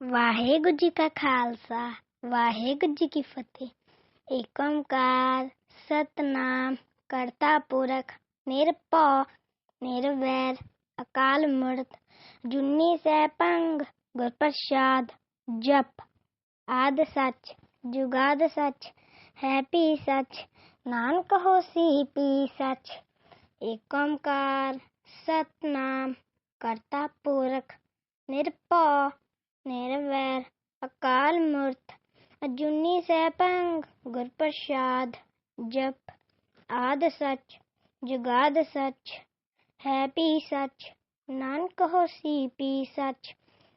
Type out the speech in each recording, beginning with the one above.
ਵਾਹਿਗੁਰੂ ਜੀ ਕਾ ਖਾਲਸਾ ਵਾਹਿਗੁਰੂ ਜੀ ਕੀ ਫਤਿਹ ਏਕ ਓੰਕਾਰ ਸਤਨਾਮ ਕਰਤਾ ਪੁਰਖ ਨਿਰਭਉ ਨਿਰਵੈਰ ਅਕਾਲ ਮੂਰਤ ਜੁਨੀ ਸੈਭੰ ਗੁਰ ਪ੍ਰਸਾਦ ਜਪ ਆਦ ਸੱਚ ਜੁਗਾਦ ਸੱਚ ਹੈ ਪੀ ਸੱਚ ਨਾਨਕ ਹੋਸੀ ਪੀ ਸੱਚ ਏਕ ਓੰਕਾਰ ਸਤਨਾਮ ਕਰਤਾ ਪੁਰਖ ਨਿਰਭਉ निरवैर, अकाल मूर्त अजुनी सैभंग गुर प्रसाद जप, आद सच, जुगाद सच है पी सच, नानक होसी पी सच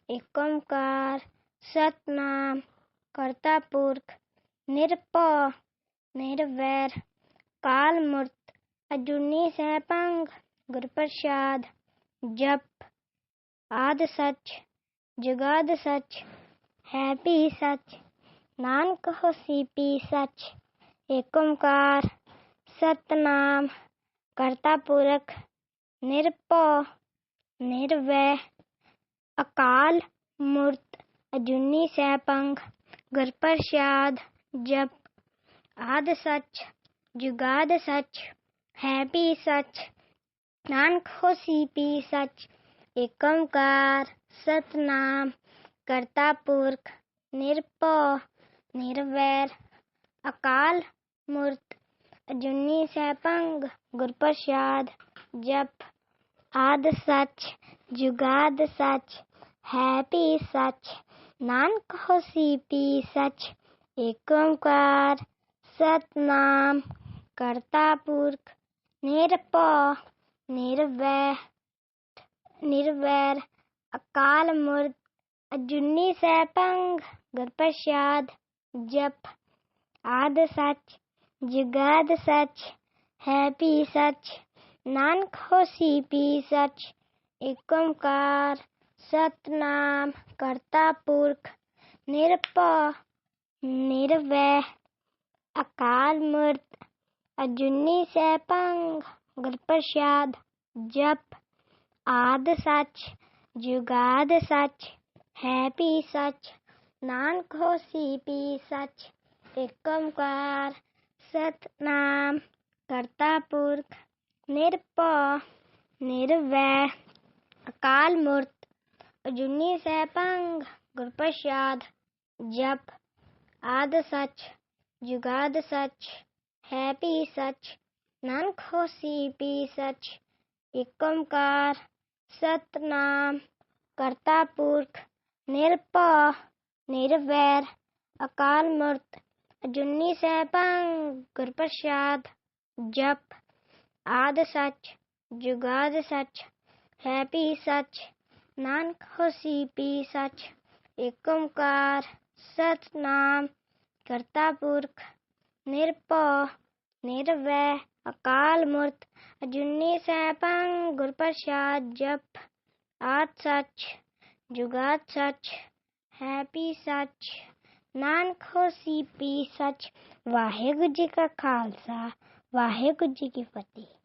एक ओंकार सतनाम, करता पुरख, निरप, निरवैर, काल मूर्त अजुनी सैभंग गुर प्रसाद जप, आद सच जुगाद सच, है पी सच, नानक हो सीपी सच। एक ओंकार, सतनाम, करता पुरख, निरपो निर्वय अकाल, मूर्त, अजुनी सह पंख गुर प्रसाद जप। आद सच, जुगाद सच, है पी सच, नानक हो सीपी सच। एक ओंकार सतनाम करता पुरख निरपौ निर्वैर, अकाल मूर्त अजुनी सैभंग गुर प्रसाद जप, आद सच, जुगाद सच है पी सच, नानक होसी पी सच, एक ओंकार, सतनाम करता पुरख निरपौ निरवैर, निर्वैर अकाल मूर्त, अजुन्नी सैपंग गपश्याद जप, आद सच, जुगाद सच है पी सच, नानक हो सी पी सच एक ओंकार सतनाम, करता पुरख, निरप, निर्वैह, अकाल मूर्त, अजुन्नी सैपंग गुरप्रसाद जप, आद सच जुगाद सच हैप्पी सच नान हो सीपी सच। एक सत सतनाम करता पुरख, निरप, निर्वै, अकाल मूर्त। अजुनी सहपंग, गुरप्रसाद, जप, आद सच, जुगाद सच हैपी सच नान हो सीपी सच। एक ਨਾਨਕ ਹੋਸੀ ਪੀ ਸੱਚ ਏਕ ਓੰਕਾਰ ਸਤਨਾਮ ਕਰਤਾ ਪੁਰਖ ਨਿਰਭਉ ਨਿਰਵੈਰ ਅਕਾਲ ਮੂਰਤ ਅਜੂਨੀ ਸੈਭੰ ਗੁਰ ਪ੍ਰਸਾਦ ਜਪ ਆਦ ਸੱਚ ਜੁਗਾਦ ਸੱਚ ਹੈ ਪੀ ਸੱਚ ਨਾਨਕ ਹੋਸੀ ਪੀ ਸੱਚ ਏਕ ਓੰਕਾਰ ਸਤਨਾਮ ਕਰਤਾ ਪੁਰਖ ਨਿਰਭਉ ਨਿਰਵੈ अकाल मूर्त, अजुन्नी सैपंग गुरप्रसाद जप आद सच, जुगात सच, हैपी सच नानक हो सी पी सच, वाहेगुरु जी का खालसा, वाहेगुरु जी की फतेह।